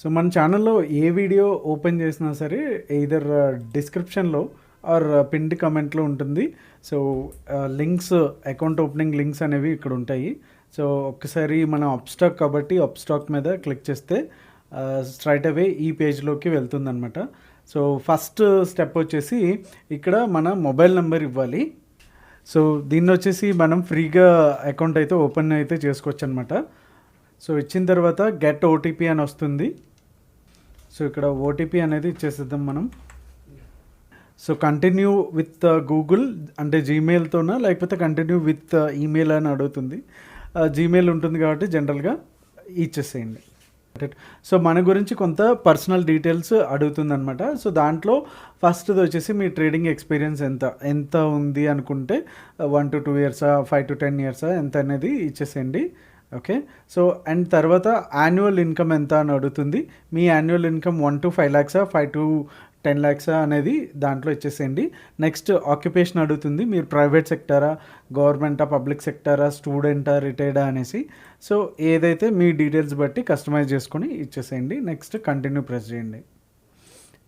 So మన ఛానల్లో ఏ video open చేసినా సరే ఇదర్ డిస్క్రిప్షన్లో ఆర్ పిండి కమెంట్లో ఉంటుంది. So links account opening links అనేవి ఇక్కడ ఉంటాయి. సో ఒక్కసారి మనం అప్స్టాక్ కాబట్టి అప్స్టాక్ మీద క్లిక్ చేస్తే uh, స్ట్రైట్ అవే ఈ పేజ్లోకి వెళ్తుందనమాట సో ఫస్ట్ స్టెప్ వచ్చేసి ఇక్కడ మన మొబైల్ నెంబర్ ఇవ్వాలి. సో దీన్ని వచ్చేసి మనం ఫ్రీగా అకౌంట్ అయితే ఓపెన్ అయితే చేసుకోవచ్చు అనమాట సో ఇచ్చిన తర్వాత గెట్ ఓటీపీ అని వస్తుంది. సో ఇక్కడ ఓటీపీ అనేది ఇచ్చేసేద్దాం మనం. సో కంటిన్యూ విత్ గూగుల్ అంటే జీమెయిల్తోనా లేకపోతే కంటిన్యూ విత్ ఈమెయిల్ అని అడుగుతుంది. Uh, జీమెయిల్ ఉంటుంది కాబట్టి జనరల్గా ఇచ్చేసేయండి. సో మన గురించి కొంత పర్సనల్ డీటెయిల్స్ అడుగుతుంది అనమాట సో దాంట్లో ఫస్ట్ది వచ్చేసి మీ ట్రేడింగ్ ఎక్స్పీరియన్స్ ఎంత ఎంత ఉంది అనుకుంటే వన్ టు టూ ఇయర్సా ఫైవ్ టు టెన్ ఇయర్సా ఎంత అనేది ఇచ్చేసేయండి. ఓకే? సో అండ్ తర్వాత యాన్యువల్ ఇన్కమ్ ఎంత అని అడుగుతుంది. మీ annual income one to five ల్యాక్సా five to ten ల్యాక్సా అనేది దాంట్లో ఇచ్చేసేయండి. నెక్స్ట్ ఆక్యుపేషన్ అడుగుతుంది. మీరు ప్రైవేట్ సెక్టారా గవర్నమెంటా పబ్లిక్ సెక్టారా స్టూడెంటా రిటైర్డా అనేసి. సో ఏదైతే మీ డీటెయిల్స్ బట్టి కస్టమైజ్ చేసుకొని ఇచ్చేసేయండి. నెక్స్ట్ కంటిన్యూ ప్రెస్ చేయండి.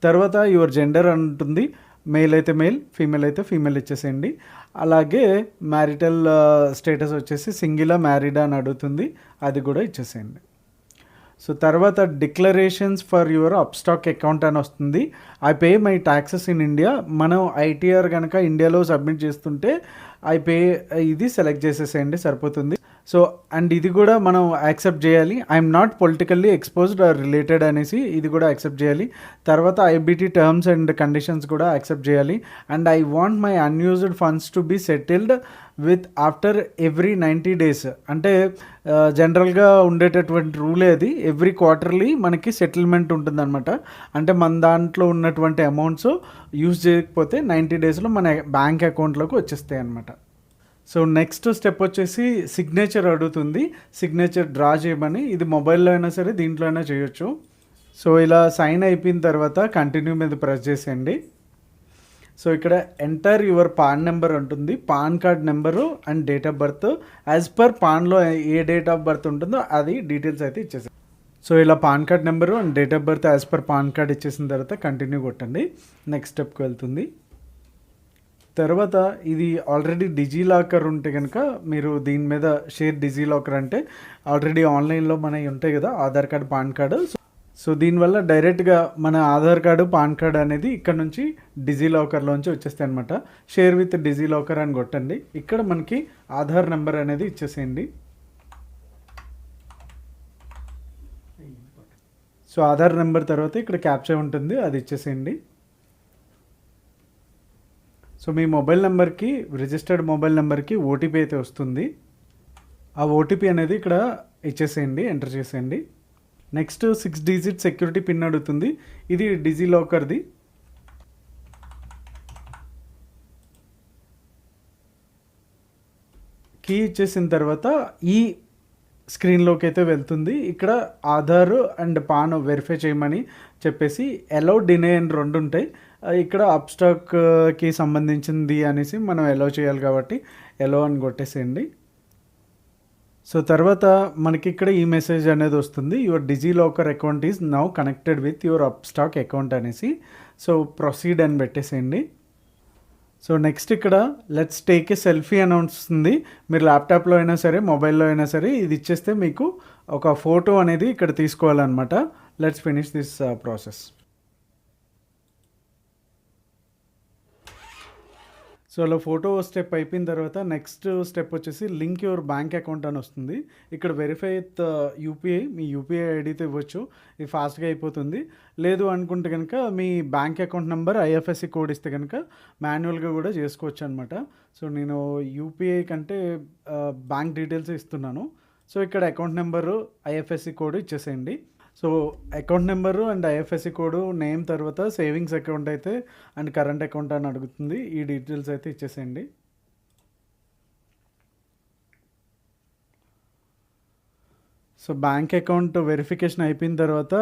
తర్వాత యువర్ జెండర్ అంటుంది. మేల్ అయితే మేల్ ఫీమేల్ అయితే ఫీమేల్ ఇచ్చేసేయండి. అలాగే మ్యారిటల్ స్టేటస్ వచ్చేసి సింగిలా మ్యారీడా అని అడుగుతుంది అది కూడా ఇచ్చేసేయండి. సో తర్వాత declarations for your Upstox account అని వస్తుంది. I pay my taxes in India. మనం ఐటీఆర్ కనుక ఇండియాలో సబ్మిట్ చేస్తుంటే ఐ పే ఇది సెలెక్ట్ చేసేసేయండి సరిపోతుంది. సో అండ్ ఇది కూడా మనం యాక్సెప్ట్ చేయాలి. I'm not politically exposed or related అనేసి ఇది కూడా యాక్సెప్ట్ చేయాలి. తర్వాత ఐబిటీ టర్మ్స్ అండ్ కండిషన్స్ కూడా యాక్సెప్ట్ చేయాలి. And I want my unused funds to be settled with after every ninety days అంటే జనరల్గా ఉండేటటువంటి రూలే అది. ఎవ్రీ క్వార్టర్లీ మనకి సెటిల్మెంట్ ఉంటుందన్నమాట. అంటే మన దాంట్లో ఉన్నటువంటి అమౌంట్స్ యూజ్ చేయకపోతే నైంటీ డేస్లో మన బ్యాంక్ అకౌంట్లోకి వచ్చేస్తాయి అనమాట సో నెక్స్ట్ స్టెప్ వచ్చేసి సిగ్నేచర్ అడుగుతుంది. సిగ్నేచర్ డ్రా చేయమని ఇది మొబైల్లో అయినా సరే దీంట్లో అయినా చేయొచ్చు. సో ఇలా సైన్ అయిపోయిన తర్వాత కంటిన్యూ మీద ప్రెస్ చేసేయండి. సో ఇక్కడ ఎంటర్ యువర్ పాన్ నెంబర్ ఉంటుంది. PAN card number and date of birth as per పాన్లో ఏ డేట్ ఆఫ్ బర్త్ ఉంటుందో అది డీటెయిల్స్ అయితే ఇచ్చేసాం సో ఇలా PAN card number and date of birth as per PAN card ఇచ్చేసిన తర్వాత కంటిన్యూ కొట్టండి. నెక్స్ట్ స్టెప్కి వెళ్తుంది. తర్వాత ఇది ఆల్రెడీ డిజీ లాకర్ ఉంటే కనుక మీరు దీని మీద షేర్ డిజీ లాకర్ అంటే ఆల్రెడీ ఆన్లైన్లో మనవి ఉంటాయి కదా Aadhaar card PAN card. So దీనివల్ల డైరెక్ట్గా మన ఆధార్ కార్డు పాన్ కార్డ్ అనేది ఇక్కడ నుంచి డిజీ లాకర్లోంచి వచ్చేస్తాయి అనమాట షేర్ విత్ డిజీ లాకర్ అని కొట్టండి. ఇక్కడ మనకి ఆధార్ నెంబర్ అనేది ఇచ్చేసేయండి. సో ఆధార్ నెంబర్ తర్వాత ఇక్కడ క్యాప్చర్ ఉంటుంది అది ఇచ్చేసేయండి. సో మీ మొబైల్ నెంబర్కి రిజిస్టర్డ్ మొబైల్ నెంబర్కి ఓటీపీ అయితే వస్తుంది. ఆ ఓటీపీ అనేది ఇక్కడ ఇచ్చేసేయండి ఎంటర్ చేసేయండి. Next six digit security PIN అడుగుతుంది. ఇది డిజీ లాకర్ది. కీ ఇచ్చేసిన తర్వాత ఈ స్క్రీన్లోకి అయితే వెళ్తుంది. ఇక్కడ ఆధార్ అండ్ పాన్ వెరిఫై చేయమని చెప్పేసి ఎలో డినే అని రెండు ఉంటాయి. ఇక్కడ అప్స్టాక్కి సంబంధించింది అనేసి మనం ఎలో చేయాలి కాబట్టి ఎలో అని కొట్టేసేయండి. సో తర్వాత మనకి ఇక్కడ ఈ మెసేజ్ అనేది వస్తుంది. Your DigiLocker account is now connected with your Upstox account అనేసి. సో ప్రొసీడ్ అని పెట్టేసేయండి. సో నెక్స్ట్ ఇక్కడ లెట్స్ టేక్ ఏ సెల్ఫీ అని వస్తుంది మీరు ల్యాప్టాప్లో అయినా సరే మొబైల్లో అయినా సరే ఇది ఇచ్చేస్తే మీకు ఒక ఫోటో అనేది ఇక్కడ తీసుకోవాలన్నమాట. Let's finish this process so అలా ఫోటో స్టెప్ అయిపోయిన తర్వాత నెక్స్ట్ స్టెప్ వచ్చేసి లింక్ యువర్ బ్యాంక్ అకౌంట్ అని వస్తుంది. ఇక్కడ వెరిఫై విత్ uh, యూపీఐ మీ యూపీఐ ఐడితో ఇవ్వచ్చు. ఇది ఫాస్ట్గా అయిపోతుంది. లేదు అనుకుంటే కనుక మీ bank account number IFSC code ఇస్తే కనుక మాన్యువల్గా కూడా చేసుకోవచ్చు అనమాట సో నేను యూపీఐ కంటే uh, బ్యాంక్ డీటెయిల్స్ ఇస్తున్నాను. సో ఇక్కడ అకౌంట్ నెంబరు ఐఎఫ్ఎస్సి కోడ్ ఇచ్చేసేయండి. So account number and IFSC code name తర్వాత సేవింగ్స్ అకౌంట్ అయితే అండ్ కరెంట్ అకౌంట్ అని అడుగుతుంది. ఈ డీటెయిల్స్ అయితే ఇచ్చేసేయండి. సో బ్యాంక్ అకౌంట్ వెరిఫికేషన్ అయిపోయిన తర్వాత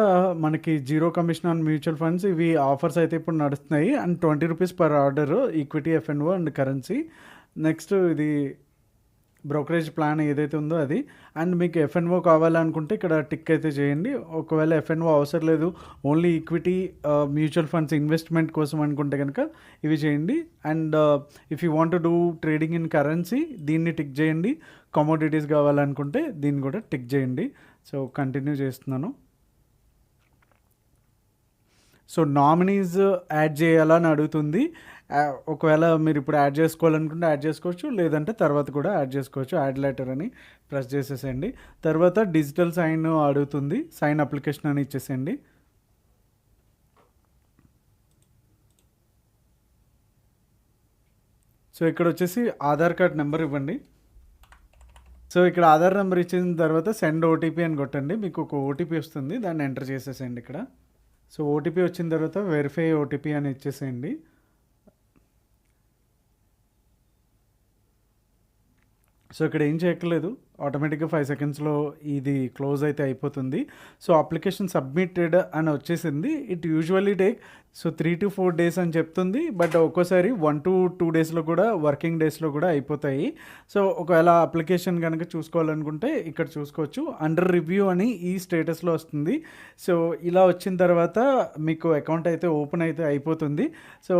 మనకి zero commission on mutual funds ఇవి ఆఫర్స్ అయితే ఇప్పుడు నడుస్తున్నాయి. And twenty rupees per order equity FNO and currency next ఇది బ్రోకరేజ్ ప్లాన్ ఏదైతే ఉందో అది. అండ్ మీకు ఎఫ్ఎన్ఓ కావాలనుకుంటే ఇక్కడ టిక్ అయితే చేయండి. ఒకవేళ ఎఫ్ఎన్ఓ అవసరం లేదు only equity mutual funds investment కోసం అనుకుంటే కనుక ఇవి చేయండి. And if you want do trading in currency దీన్ని టిక్ చేయండి. కమోడిటీస్ కావాలనుకుంటే దీన్ని కూడా టిక్ చేయండి. సో కంటిన్యూ చేస్తున్నాను. సో నామినీస్ యాడ్ చేయాలని అడుగుతుంది. ఒకవేళ మీరు ఇప్పుడు యాడ్ చేసుకోవాలనుకుంటే యాడ్ చేసుకోవచ్చు లేదంటే తర్వాత కూడా యాడ్ చేసుకోవచ్చు. యాడ్ లెటర్ అని ప్రెస్ చేసేసేయండి. తర్వాత డిజిటల్ సైన్ అడుగుతుంది. సైన్ అప్లికేషన్ అని ఇచ్చేసేయండి. సో ఇక్కడ వచ్చేసి ఆధార్ కార్డ్ నెంబర్ ఇవ్వండి. సో ఇక్కడ ఆధార్ నెంబర్ ఇచ్చిన తర్వాత సెండ్ ఓటీపీ అని కొట్టండి. మీకు ఒక ఓటీపీ వస్తుంది. దాన్ని ఎంటర్ చేసేసేయండి ఇక్కడ. సో ఓటీపీ వచ్చిన తర్వాత వెరిఫై ఓటీపీ అని ఇచ్చేసేయండి. సో ఇక్కడ ఏం చేయట్లేదు ఆటోమేటిక్గా ఫైవ్ సెకండ్స్లో ఇది క్లోజ్ అయితే అయిపోతుంది. సో అప్లికేషన్ సబ్మిటెడ్ అని వచ్చేసింది. It usually take so three to four days అని చెప్తుంది. బట్ ఒక్కోసారి వన్ టు టూ డేస్లో కూడా వర్కింగ్ డేస్లో కూడా అయిపోతాయి. సో ఒకవేళ అప్లికేషన్ కనుక చూసుకోవాలనుకుంటే ఇక్కడ చూసుకోవచ్చు. అండర్ రివ్యూ అని ఈ స్టేటస్లో వస్తుంది. సో ఇలా వచ్చిన తర్వాత మీకు అకౌంట్ అయితే ఓపెన్ అయితే అయిపోతుంది. సో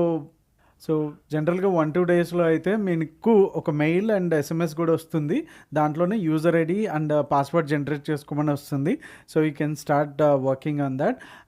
సో జనరల్గా వన్ టూ డేస్లో అయితే మీకు ఒక మెయిల్ అండ్ ఎస్ఎంఎస్ కూడా వస్తుంది. దాంట్లోనే user ID and password generate చేసుకోమని వస్తుంది. So you can start working on that